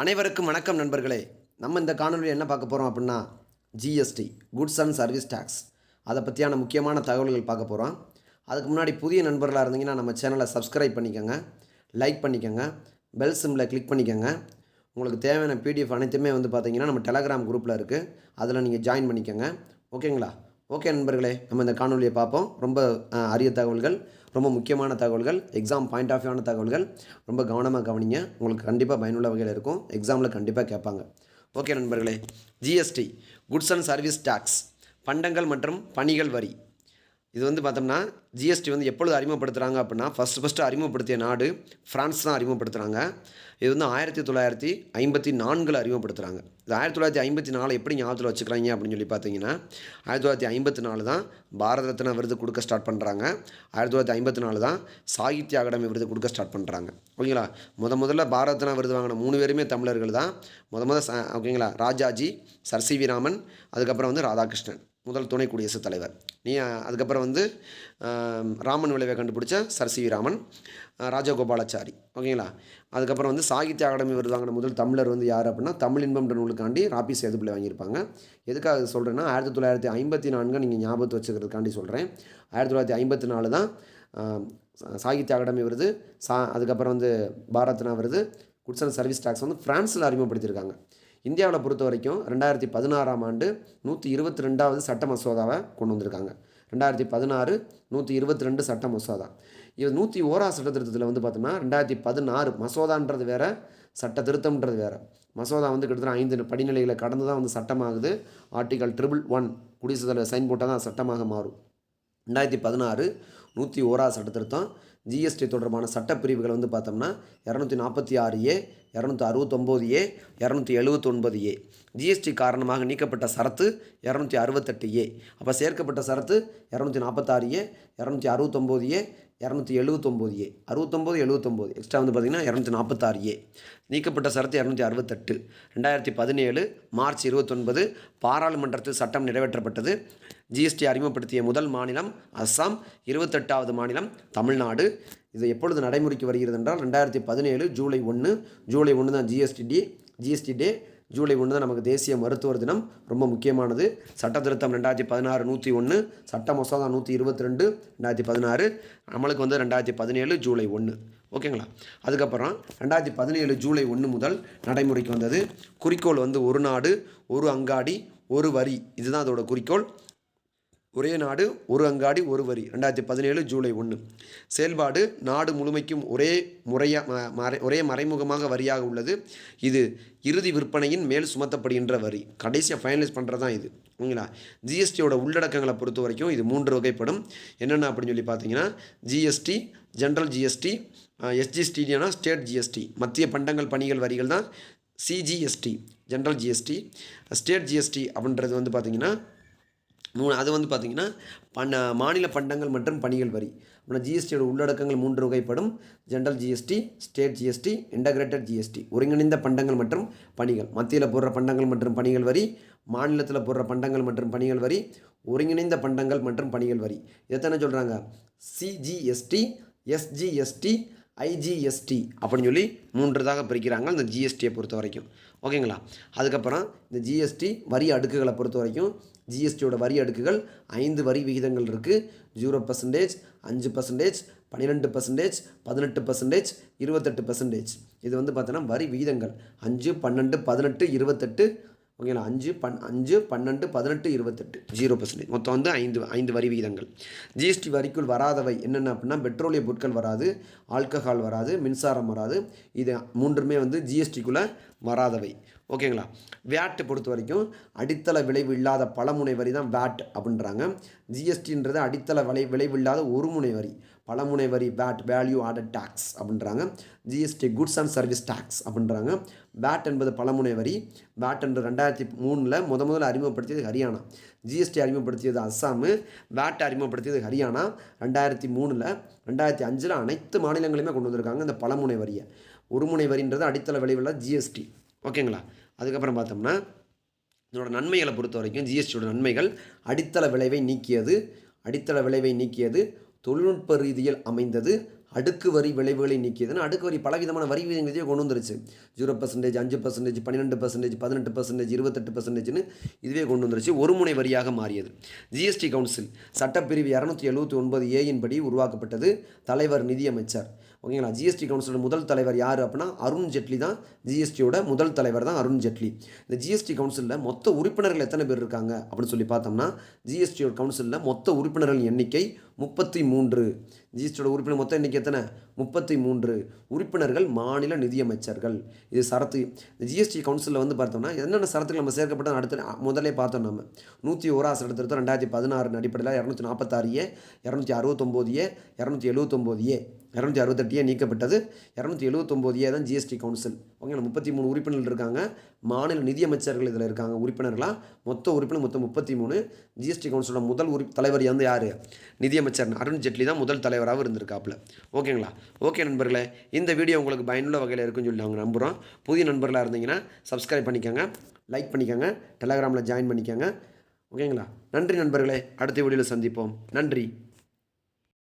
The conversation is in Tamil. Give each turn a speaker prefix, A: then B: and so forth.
A: அனைவருக்கும் வணக்கம் நண்பர்களே. நம்ம இந்த காணொலியில் என்ன பார்க்க போகிறோம் அப்படின்னா GST goods and service tax அதை பற்றியான முக்கியமான தகவல்கள் பார்க்க போகிறோம் அதுக்கு முன்னாடி புதிய நண்பர்களாக இருந்தீங்கன்னா நம்ம சேனலை சப்ஸ்கிரைப் பண்ணிக்கோங்க லைக் பண்ணிக்கோங்க பெல் சிம்மில் கிளிக் பண்ணிக்கோங்க. உங்களுக்கு தேவையான பிடிஎஃப் அனைத்துமே வந்து பார்த்தீங்கன்னா நம்ம டெலகிராம் குரூப்பில் இருக்குது அதில் நீங்கள் ஜாயின் பண்ணிக்கோங்க. ஓகேங்களா ஓகே நண்பர்களே நம்ம இந்த காணொலியை பார்ப்போம். ரொம்ப அரிய தகவல்கள் ரொம்ப முக்கியமான தகவல்கள் எக்ஸாம் பாயிண்ட் ஆஃப் வியூவான தகவல்கள் ரொம்ப கவனமாக கவனிங்க. உங்களுக்கு கண்டிப்பாக பயனுள்ள வகையில் இருக்கும். எக்ஸாமில் கண்டிப்பாக கேட்பாங்க. ஓகே நண்பர்களே GST goods and service tax பண்டங்கள் மற்றும் பணிகள் வரி. இது வந்து பார்த்தோம்னா ஜிஎஸ்டி வந்து எப்பொழுது அறிமுகப்படுத்துகிறாங்க அப்படின்னா ஃபஸ்ட்டு ஃபஸ்ட்டு அறிமுகப்படுத்திய நாடு ஃப்ரான்ஸ் தான் அறிமுகப்படுத்துகிறாங்க இது வந்து ஆயிரத்தி தொள்ளாயிரத்தி ஐம்பத்தி நான்கில் அறிமுகப்படுத்துகிறாங்க இது ஆயிரத்தி தொள்ளாயிரத்தி ஐம்பத்தி நாலு எப்படி ஞாபகத்தில் வச்சுக்கிறாங்க அப்படின்னு சொல்லி பார்த்தீங்கன்னா ஆயிரத்தி தொள்ளாயிரத்தி ஐம்பத்தி நாலு தான் பாரத ரத்னா விருது கொடுக்க ஸ்டார்ட் பண்ணுறாங்க ஆயிரத்தி தொள்ளாயிரத்தி ஐம்பத்தி நாலு தான் சாகித்ய அகாடமி விருது கொடுக்க ஸ்டார்ட் பண்ணுறாங்க ஓகேங்களா? முத முதல்ல பாரத ரத்னா விருது வாங்கின மூணு பேருமே தமிழர்கள் தான். முத முத ச- ஓகேங்களா? Rajaji sir C V Raman அதுக்கப்புறம் வந்து ராதாகிருஷ்ணன். முதல் துணை குடியரசுத் தலைவர். நீ அதுக்கப்புறம் வந்து ராமன் விளைவை கண்டுபிடிச்ச சர் சி ராமன் ராஜகோபாலாச்சாரி. ஓகேங்களா? அதுக்கப்புறம் வந்து சாகித்ய அகாடமி விருது வாங்கின முதல் தமிழர் வந்து யார் அப்படின்னா தமிழ் இன்பம்ன்ற நூலுக்காண்டி ராபி சேதுப்பிள்ளை வாங்கியிருப்பாங்க. எதுக்காக சொல்கிறேன்னா ஆயிரத்தி தொள்ளாயிரத்தி ஐம்பத்தி நான்கு நீங்கள் ஞாபகத்து வச்சுக்கிறதுக்காண்டி சொல்கிறேன் ஆயிரத்தி தொள்ளாயிரத்தி ஐம்பத்தி நாலு தான் சாகித்ய அகாடமி விருது சா அதுக்கப்புறம் வந்து பாரத்னா விருது குட்ஸ் அண்ட் சர்வீஸ் டேக்ஸ் வந்து ஃப்ரான்ஸில் அறிமுகப்படுத்தியிருக்காங்க. இந்தியாவில் பொறுத்த வரைக்கும் ரெண்டாயிரத்தி பதினாறாம் ஆண்டு நூற்றி இருபத்தி ரெண்டாவது சட்ட மசோதாவை கொண்டு வந்திருக்காங்க. ரெண்டாயிரத்தி பதினாறு நூற்றி இருபத்தி ரெண்டு சட்ட மசோதா. இது நூற்றி ஓரா சட்ட திருத்தத்தில் வந்து பார்த்தோம்னா ரெண்டாயிரத்தி பதினாறு மசோதான்றது வேறு சட்ட திருத்தம்ன்றது வேறு. மசோதா வந்து கிட்டத்தட்ட ஐந்து படிநிலைகளை கடந்து தான் வந்து சட்டமாகுது. ஆர்டிகல் ட்ரிபிள் ஒன் குடியரசுத் தலைவர் சைன் போட்டால் தான் சட்டமாக மாறும். ரெண்டாயிரத்தி பதினாறு நூற்றி ஓரா சட்டத்திருத்தம். ஜிஎஸ்டி தொடர்பான சட்டப்பிரிவுகள் வந்து பார்த்தோம்னா இரநூத்தி நாற்பத்தி ஆறு ஏ இரநூத்தி அறுபத்தொம்போது ஏ இரநூத்தி எழுபத்தொன்பது ஏ. ஜிஎஸ்டி காரணமாக நீக்கப்பட்ட சரத்து இரநூத்தி அறுபத்தெட்டு ஏ. அப்போ சேர்க்கப்பட்ட சரத்து இரநூத்தி நாற்பத்தாறு ஏ இரநூத்தி அறுபத்தொம்போது ஏ இரநூத்தி எழுபத்தொம்போது ஏ அறுபத்தொம்போது எழுபத்தொம்போது எக்ஸ்ட்ரா வந்து பார்த்திங்கன்னா இரநூத்தி நாற்பத்தாறு ஏ நீக்கப்பட்ட சரத்து இரநூத்தி அறுபத்தெட்டு. ரெண்டாயிரத்தி பதினேழு மார்ச் இருபத்தொன்பது பாராளுமன்றத்தில் சட்டம் நிறைவேற்றப்பட்டது. ஜிஎஸ்டி அறிமுகப்படுத்திய முதல் மாநிலம் அஸ்ஸாம். இருபத்தெட்டாவது மாநிலம் தமிழ்நாடு. இது எப்பொழுது நடைமுறைக்கு வருகிறது என்றால் ரெண்டாயிரத்தி பதினேழு ஜூலை ஒன்று. ஜூலை ஒன்று தான் GST day GST day July ஒன்று தான் நமக்கு தேசிய மருத்துவர் தினம். ரொம்ப முக்கியமானது. சட்ட திருத்தம் ரெண்டாயிரத்தி பதினாறு நூற்றி ஒன்று சட்ட மசோதா நூற்றி இருபத்தி ரெண்டு ரெண்டாயிரத்தி பதினாறு நம்மளுக்கு வந்து ரெண்டாயிரத்தி பதினேழு ஜூலை ஒன்று ஓகேங்களா? அதுக்கப்புறம் ரெண்டாயிரத்தி பதினேழு ஜூலை ஒன்று முதல் நடைமுறைக்கு வந்தது. குறிக்கோள் வந்து ஒரு நாடு ஒரு அங்காடி ஒரு வரி. இதுதான் அதோட குறிக்கோள். ஒரே நாடு ஒரு அங்காடி ஒரு வரி. ரெண்டாயிரத்தி பதினேழு ஜூலை ஒன்று செயல்பாடு நாடு முழுமைக்கும் ஒரே முறையாக ம- மறை ஒரே மறைமுகமாக வரியாக உள்ளது. இது இறுதி விற்பனையின் மேல் சுமத்தப்படுகின்ற வரி. கடைசியாக ஃபைனலைஸ் பண்ணுறது தான் இது. ஓகேங்களா? ஜிஎஸ்டியோட உள்ளடக்கங்களை பொறுத்த வரைக்கும் இது மூன்று வகைப்படும். என்னென்ன அப்படின்னு சொல்லி பார்த்தீங்கன்னா ஜிஎஸ்டி ஜென்ரல் ஜிஎஸ்டி எஸ்ஜிஎஸ்டினா ஸ்டேட் ஜிஎஸ்டி மத்திய பண்டங்கள் பணிகள் வரிகள் தான் CGST general GST state GST அப்படின்றது வந்து பார்த்திங்கன்னா மூணு அது வந்து பார்த்திங்கன்னா பண்ண மாநில பண்டங்கள் மற்றும் பணிகள் வரி. அப்புறம் ஜிஎஸ்டியோட உள்ளடக்கங்கள் மூன்று வகைப்படும். General GST state GST integrated GST ஒருங்கிணைந்த பண்டங்கள் மற்றும் பணிகள். மத்தியில் போடுற பண்டங்கள் மற்றும் பணிகள் வரி மாநிலத்தில் போடுற பண்டங்கள் மற்றும் பணிகள் வரி ஒருங்கிணைந்த பண்டங்கள் மற்றும் பணிகள் வரி. இதைத்தானே சொல்கிறாங்க சிஜிஎஸ்டி எஸ்ஜிஎஸ்டி ஐஜிஎஸ்டி அப்படின்னு சொல்லி மூன்றுதாக பிரிக்கிறாங்க இந்த ஜிஎஸ்டியை பொறுத்த வரைக்கும். ஓகேங்களா? அதுக்கப்புறம் இந்த ஜிஎஸ்டி வரி அடுக்குகளை பொறுத்த வரைக்கும் ஜிஎஸ்டியோட வரி அடுக்குகள் ஐந்து வரி விகிதங்கள் இருக்குது ஜீரோ பர்சன்டேஜ் அஞ்சு பர்சன்டேஜ் பன்னிரெண்டு பர்சன்டேஜ் பதினெட்டு பர்சன்டேஜ் இருபத்தெட்டு பர்சன்டேஜ் இது வந்து பார்த்தோன்னா வரி விகிதங்கள். அஞ்சு பன்னெண்டு பதினெட்டு இருபத்தெட்டு ஓகேங்களா அஞ்சு பன் அஞ்சு பன்னெண்டு பதினெட்டு இருபத்தெட்டு. ஜீரோ பர்சன்டேஜ் மொத்தம் வந்து ஐந்து ஐந்து வரி விகிதங்கள். ஜிஎஸ்டி வரிக்குள் வராதவை என்னென்ன அப்படின்னா பெட்ரோலிய பொருட்கள் வராது ஆல்கஹால் வராது மின்சாரம் வராது. இது மூன்றுமே வந்து ஜிஎஸ்டிக்குள்ளே வராதவை. ஓகேங்களா வேட்டை பொறுத்த வரைக்கும் அடித்தள விளைவு இல்லாத பலமுனை வரி தான் வேட் அப்படின்றாங்க. ஜிஎஸ்டின்றது அடித்தள விளை விளைவு இல்லாத ஒரு முனை வரி. பலமுனை வரி வேட் வேல்யூ ஆடட் டேக்ஸ் அப்படின்றாங்க GST goods and service tax அப்படின்றாங்க. வேட் என்பது பலமுனை வரி வேட் என்று ரெண்டாயிரத்தி மூணில் முத முதல்ல அறிமுகப்படுத்தியது ஹரியானா. ஜிஎஸ்டி அறிமுகப்படுத்தியது அஸ்ஸாமு. வேட் அறிமுகப்படுத்தியது ஹரியானா. ரெண்டாயிரத்தி மூணில் ரெண்டாயிரத்தி அஞ்சில் அனைத்து மாநிலங்களையுமே கொண்டு வந்திருக்காங்க இந்த பலமுனை வரியை ஒருமுனை வரின்றது அடித்தள விளைவுள்ள ஜிஎஸ்டி ஓகேங்களா? அதுக்கப்புறம் பார்த்தோம்னா இதனோட நன்மைகளை பொறுத்த வரைக்கும் ஜிஎஸ்டியோட நன்மைகள் அடித்தள விளைவை நீக்கியது. அடித்தள விளைவை நீக்கியது. தொழில்நுட்ப ரீதியில் அமைந்தது. அடுக்கு வரி விளைவுகளை நீக்கியதுன்னா அடுக்கு வரி பலவிதமான வரி விதிகளையும் கொண்டு வந்துருச்சு. ஜீரோ பர்சன்டேஜ் அஞ்சு பர்சன்டேஜ் பன்னிரெண்டு பர்சன்டேஜ் பதினெட்டு பர்சன்டேஜ் இருபத்தெட்டு பர்சன்டேஜ்னு இதுவே கொண்டு வந்துருச்சு. ஒரு முனை வரியாக மாறியது. ஜிஎஸ்டி கவுன்சில் சட்டப்பிரிவு இரநூத்தி எழுபத்தி ஒன்பது ஏயின் படி உருவாக்கப்பட்டது. தலைவர் நிதியமைச்சர். ஓகேங்களா? ஜிஎஸ்டி கவுன்சிலோட முதல் தலைவர் யார் அப்படின்னா அருண் ஜெட்லி தான். ஜிஎஸ்டியோட முதல் தலைவர் தான் அருண் ஜெட்லி. இந்த ஜிஎஸ்டி கவுன்சிலில் மொத்த உறுப்பினர்கள் எத்தனை பேர் இருக்காங்க அப்படின்னு சொல்லி பார்த்தோம்னா ஜிஎஸ்டியோட கவுன்சிலில் மொத்த உறுப்பினர்கள் எண்ணிக்கை முப்பத்தி மூன்று. ஜிஎஸ்டியோட உறுப்பினர் மொத்தம் இன்றைக்கி எத்தனை? முப்பத்தி மூன்று. உறுப்பினர்கள் மாநில நிதியமைச்சர்கள். இது சரத்து இந்த ஜிஎஸ்டி கவுன்சிலில் வந்து பார்த்தோம்னா என்னென்ன சரத்துகள் நம்ம சேர்க்கப்பட்ட அடுத்த முதல்ல பார்த்தோம் நம்ம நூற்றி ஓரா சட்ட திருத்தம் ரெண்டாயிரத்தி பதினாறு அடிப்படையில் இரநூத்தி நாற்பத்தாறு ஏ இரநூத்தி அறுபத்தொம்போது ஏ இரநூத்தி எழுபத்தொம்போது ஏ. இரநூத்தி அறுபத்தெட்டு ஏ நீக்கப்பட்டது. இரநூத்தி எழுபத்தொம்போது ஏ தான் ஜிஎஸ்டி கவுன்சில் ஓகேங்களா? முப்பத்தி மூணு உறுப்பினர்கள் இருக்காங்க. மாநில நிதியமைச்சர்கள் இதில் இருக்காங்க உறுப்பினர்களாக மொத்த உறுப்பினர் மொத்தம் முப்பத்தி மூணு. ஜிஎஸ்டி கவுன்சிலோட முதல் உறுப்பு தலைவர் வந்து யார்? நிதியமைச்சர் அருண் ஜெட்லி தான் முதல் தலைவராகவும் இருந்திருக்காப்புல. ஓகேங்களா? ஓகே நண்பர்களே இந்த வீடியோ உங்களுக்கு பயனுள்ள வகையில் இருக்குன்னு சொல்லி நாங்கள் நம்புகிறோம் புதிய நண்பர்களாக இருந்தீங்கன்னா சப்ஸ்கிரைப் பண்ணிக்கோங்க லைக் பண்ணிக்கோங்க டெலகிராமில் ஜாயின் பண்ணிக்கோங்க. ஓகேங்களா? நன்றி நண்பர்களே அடுத்த வீடியோவில் சந்திப்போம். நன்றி.